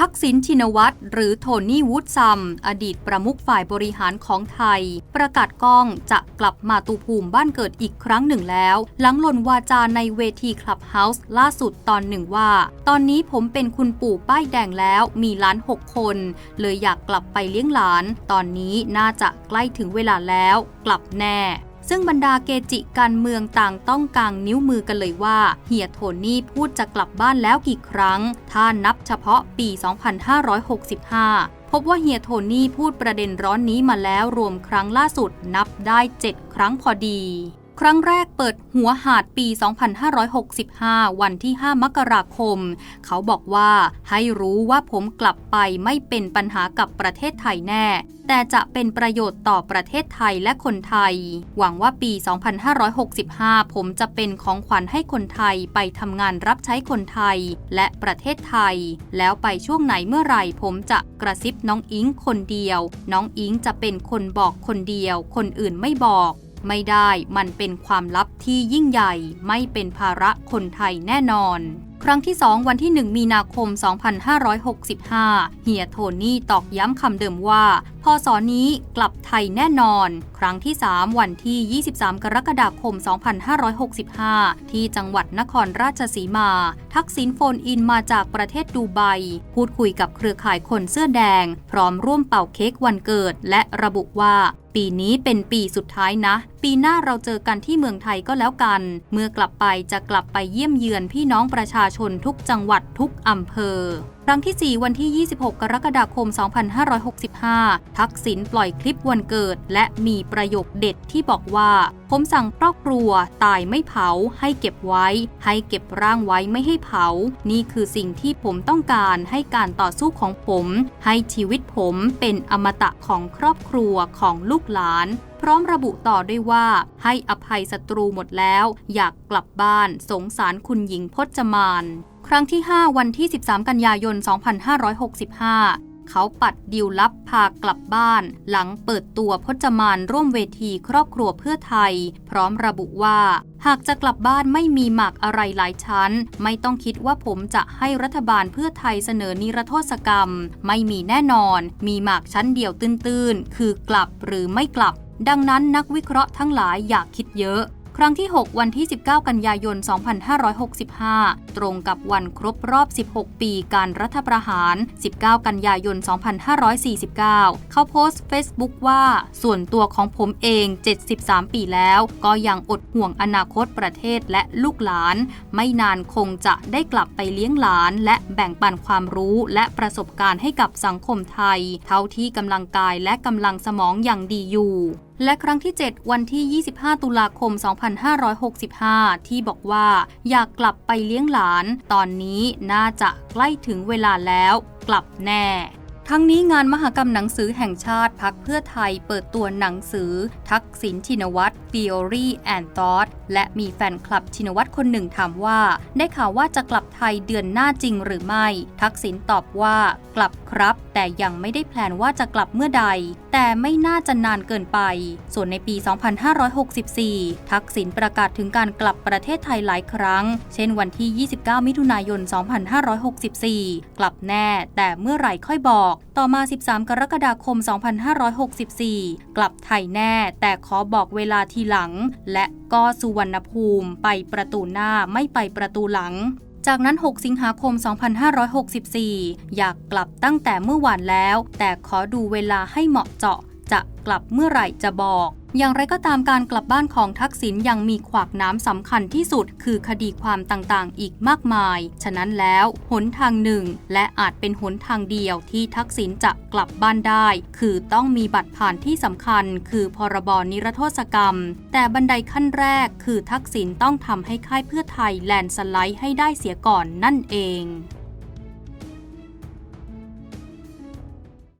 ทักษิณชินวัตรหรือโทนี่วูดซัม อดีตประมุขฝ่ายบริหารของไทย ประกาศกล้องจะกลับมาตูภูมิบ้านเกิดอีกครั้งหนึ่งแล้ว หลังหล่นวาจาในเวทีคลับเฮาส์ล่าสุดตอนหนึ่งว่า ตอนนี้ผมเป็นคุณปู่ป้ายแดงแล้วมีล้านหกคน เลยอยากกลับไปเลี้ยงหลาน ตอนนี้น่าจะใกล้ถึงเวลาแล้ว กลับแน่ ซึ่งบรรดาเกจิการเมืองต่างต้องกางนิ้วมือกันเลยว่า เฮียโทนี่พูดจะกลับบ้านแล้วกี่ครั้ง ถ้านับเฉพาะปี 2565 พบว่าเฮียโทนี่พูดประเด็นร้อนนี้มาแล้วรวมครั้งล่าสุดนับได้ 7 ครั้งพอดี ครั้งแรกเปิดหัวหาดปี 2565 วันที่ 5 มกราคม เขาบอกว่าให้รู้ว่าผมกลับไปไม่เป็นปัญหากับประเทศไทยแน่ แต่จะเป็นประโยชน์ต่อประเทศไทยและคนไทย หวังว่าปี 2565 ผมจะเป็นของขวัญให้คนไทยไปทำงานรับใช้คนไทยและประเทศไทย แล้วไปช่วงไหนเมื่อไหร่ผมจะกระซิบน้องอิงคนเดียว น้องอิงจะเป็นคนบอกคนเดียว คนอื่นไม่บอก ไม่ได้มันเป็นความลับที่ยิ่งใหญ่ไม่เป็นภาระคนไทยแน่นอน ครั้งที่ 2 วันที่ 1 มีนาคม 2565 เฮียโทนี่ตอกย้ำคำเดิมว่าพศนี้กลับไทยแน่นอน ครั้งที่ 3 วันที่ 23 กรกฎาคม 2565 ที่จังหวัดนครราชสีมา ทักษิณโฟนอินมาจากประเทศดูไบ พูดคุยกับเครือข่ายคนเสื้อแดง พร้อมร่วมเป่าเค้กวันเกิด และระบุว่าปีนี้เป็นปีสุดท้ายนะ ปีหน้าเราเจอกันที่เมืองไทยก็แล้วกัน เมื่อกลับไปจะกลับไปเยี่ยมเยือนพี่น้องประชาชนทุกจังหวัดทุกอำเภอ ครั้งที่ 4 วันที่ 26 กรกฎาคม 2565 ทักษิณปล่อยคลิปวันเกิด และมีประโยคเด็ดที่บอกว่า ผมสั่งครอบครัวตายไม่เผา ให้เก็บไว้ ให้เก็บร่างไว้ไม่ให้เผา นี่คือสิ่งที่ผมต้องการให้การต่อสู้ของผม ให้ชีวิตผมเป็นอมตะของครอบครัวของลูกหลาน ร้อมระบุต่อด้วยว่า ให้อภัยศัตรูหมดแล้ว อยากกลับบ้าน สงสารคุณหญิงพจมาน ครั้งที่ 5 วันที่ 13 กันยายน 2565เขาปัดดิวลับพากลับบ้าน หลังเปิดตัวพจมานร่วมเวทีครอบครัวเพื่อไทย พร้อมระบุว่า หากจะกลับบ้านไม่มีหมากอะไรหลายชั้น ไม่ต้องคิดว่าผมจะให้รัฐบาลเพื่อไทยเสนอนิรโทษกรรม ไม่มีแน่นอน มีหมากชั้นเดียวตื้นๆ คือกลับหรือไม่กลับ ดังนั้นนักวิเคราะห์ทั้งหลายอยากคิดเยอะ ครั้งที่ 6 วันที่ 19 กันยายน 2565 ตรงกับวันครบรอบ 16 ปีการรัฐประหาร 19 กันยายน 2549 เขาโพสต์ Facebook ว่า ส่วนตัวของผมเอง 73 ปีแล้ว ก็ยังอดห่วงอนาคตประเทศและลูกหลาน ไม่นานคงจะได้กลับไปเลี้ยงหลาน และแบ่งปันความรู้และประสบการณ์ให้กับสังคมไทย เท่าที่กำลังกายและกำลังสมองอย่างดีอยู่ และครั้งที่ 7 วันที่ 25 ตุลาคม 2565 ที่บอกว่า อยากกลับไปเลี้ยงหลาน ตอนนี้น่าจะใกล้ถึงเวลาแล้ว กลับแน่ทั้งนี้งานมหกรรมหนังสือแห่งชาติพักเพื่อไทยเปิดตัวหนังสือ ทักษิณชินวัตร Theory and Thought และมีแฟนคลับชินวัตรคนหนึ่งถามว่า ได้ข่าวว่าจะกลับไทยเดือนหน้าจริงหรือไม่ ทักษิณตอบว่ากลับครับ แต่ยังไม่ได้แพลนว่าจะกลับเมื่อใด แต่ไม่น่าจะนานเกินไป ส่วนในปี 2564 ทักษิณประกาศถึงการกลับประเทศไทยหลายครั้ง เช่นวันที่ 29 มิถุนายน 2564 กลับแน่แต่เมื่อไหร่ค่อยบอก ต่อมา 13 กรกฎาคม 2564 กลับไทยแน่แต่ขอบอกเวลาทีหลัง และก็สุวรรณภูมิไปประตูหน้าไม่ไปประตูหลัง จากนั้น 6 สิงหาคม 2564 อยากกลับตั้งแต่เมื่อวานแล้ว แต่ขอดูเวลาให้เหมาะเจาะ จะกลับเมื่อไหร่จะบอก อย่างไรก็ตามการกลับบ้านของทักษิณยังมีขวากน้ำสำคัญที่สุด คือคดีความต่างๆ อีกมากมาย ฉะนั้นแล้วหนทางหนึ่ง และอาจเป็นหนทางเดียวที่ทักษิณจะกลับบ้านได้ คือต้องมีบัตรผ่านที่สำคัญ คือพรบนิรโทษกรรม แต่บันไดขั้นแรก คือทักษิณต้องทำให้ค่ายเพื่อไทยแลนด์สไลด์ให้ได้เสียก่อนนั่นเอง